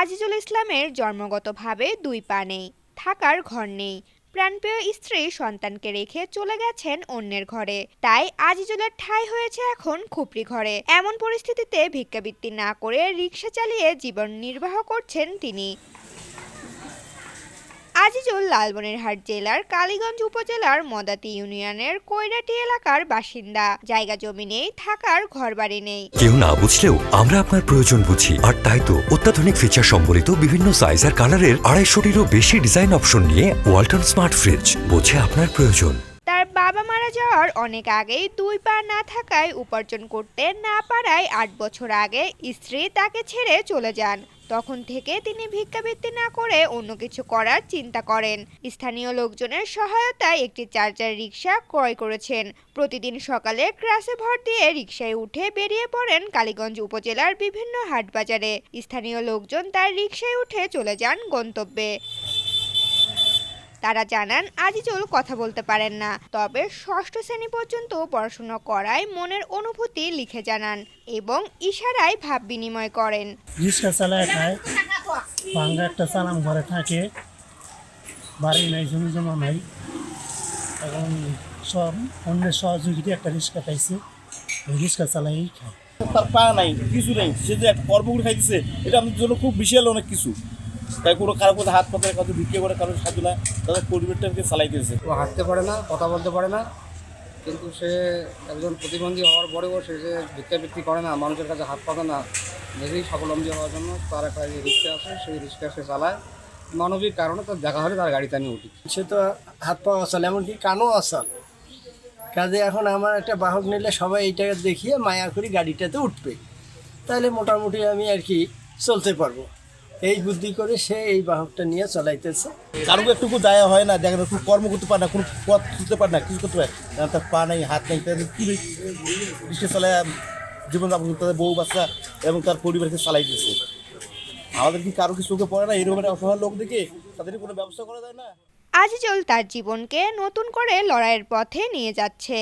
আজিজুল ইসলামের জন্মগতভাবে দুই পা নেই, থাকার ঘর নেই। প্রাণপ্রিয় স্ত্রী সন্তানকে রেখে চলে গেছেন অন্যের ঘরে। তাই আজিজুলের ঠাঁই হয়েছে এখন খুপড়ি ঘরে। এমন পরিস্থিতিতে ভিক্ষাবৃত্তি না করে রিক্সা চালিয়ে জীবন নির্বাহ করছেন তিনি। আজিজুল লালমনিরহাট জেলার কালীগঞ্জ উপজেলার মদাতি ইউনিয়নের কৈরাটি এলাকার বাসিন্দা। জায়গা জমি নেই, থাকার ঘর বাড়ি নেই। কেউ না বুঝলেও আমরা আপনার প্রয়োজন বুঝি। আর তাই তো অত্যাধুনিক ফিচার সম্বলিত বিভিন্ন সাইজ আর কালারের আড়াইশোটিরও বেশি ডিজাইন অপশন নিয়ে ওয়ালটন স্মার্ট ফ্রিজ বোঝে আপনার প্রয়োজন। মারা যাওয়ার অনেক আগেই দুই পা না থাকায় উপার্জন করতে না পারায় আট বছর আগে স্ত্রী তাকে ছেড়ে চলে যান। তখন থেকে তিনি ভিক্ষাবৃত্তি না করে অন্য কিছু করার চিন্তা করেন। স্থানীয় লোকজনের সহায়তায় একটি চার্জার রিক্সা ক্রয় করেছেন। প্রতিদিন সকালে ক্রাসে ভর দিয়ে রিক্সায় উঠে বেরিয়ে পড়েন কালীগঞ্জ উপজেলার বিভিন্ন হাটবাজারে। স্থানীয় লোকজন তার রিক্সায় উঠে চলে যান গন্তব্যে। তারা জানান আজিজুল কথা বলতে পারেন না। তবে ষষ্ঠ শ্রেণি পর্যন্ত পড়াশোনা করায় মনের অনুভূতি লিখে জানান এবং ইশারায় ভাব বিনিময় করেন। রিক্সা চালায় খায় ভাঙ্গা একটা চালাম ঘরে থাকে বাড়ি নাই জমি জমা নাই এখন সব অন্যের সহযোগিতা একটা রিক্সা পাইছে ওই রিক্সা চালাই খায়। তার পা নাই কিছু নেই সে যে একটা কর্মগুলো খাইতেছে এটা আমাদের জন্য খুব বিশাল অনেক কিছু। তাই কোনো কারও কোথাও হাত পাতে কারও ভিক্ষে করে কারও সাহায্য না তাদের পরিবারটাকে দিয়েছে। ও হাঁটতে পারে না কথা বলতে পারে না কিন্তু সে একজন প্রতিবন্ধী হওয়ার পরেও সে যে ভিক্ষাবৃত্তি করে না মানুষের কাছে হাত পাতে না নিজেই স্বাবলম্বী হওয়ার জন্য তার একটা যে রিক্সা আছে সেই রিক্সা সে চালায়। মানবিক কারণে তার দেখা হলে তার গাড়িতে আমি উঠি। সে তো হাত পা অচল এমনকি কানও অচল। কাজে এখন আমার একটা বাহক নিলে সবাই এইটাকে দেখিয়ে মায়া করি গাড়িটাতে উঠবে। তাহলে মোটামুটি আমি আর কি চলতে পারব। এই বুদ্ধি করে সে এই বাহকটা নিয়ে চলাইতেছে। কারও একটুকু দায়া হয় না, দেখেন একটু কর্ম করতে পারে না, কোনো পথ তুলতে পারে না, কিছু করতে পারে তার পা নাই, হাত নাই, তাদের কী রিক্সা চালায় জীবনযাপন তাদের বউ, বাচ্চা এবং তার পরিবারকে চালাইতেছে। আমাদের কি কারও কিছু চোখে পড়ে না? এরকম একটা অসহায় লোক দেখে তাদের কোনো ব্যবস্থা করা যায় না? আজিজুল তার জীবনকে নতুন করে লড়াইয়ের পথে নিয়ে যাচ্ছে।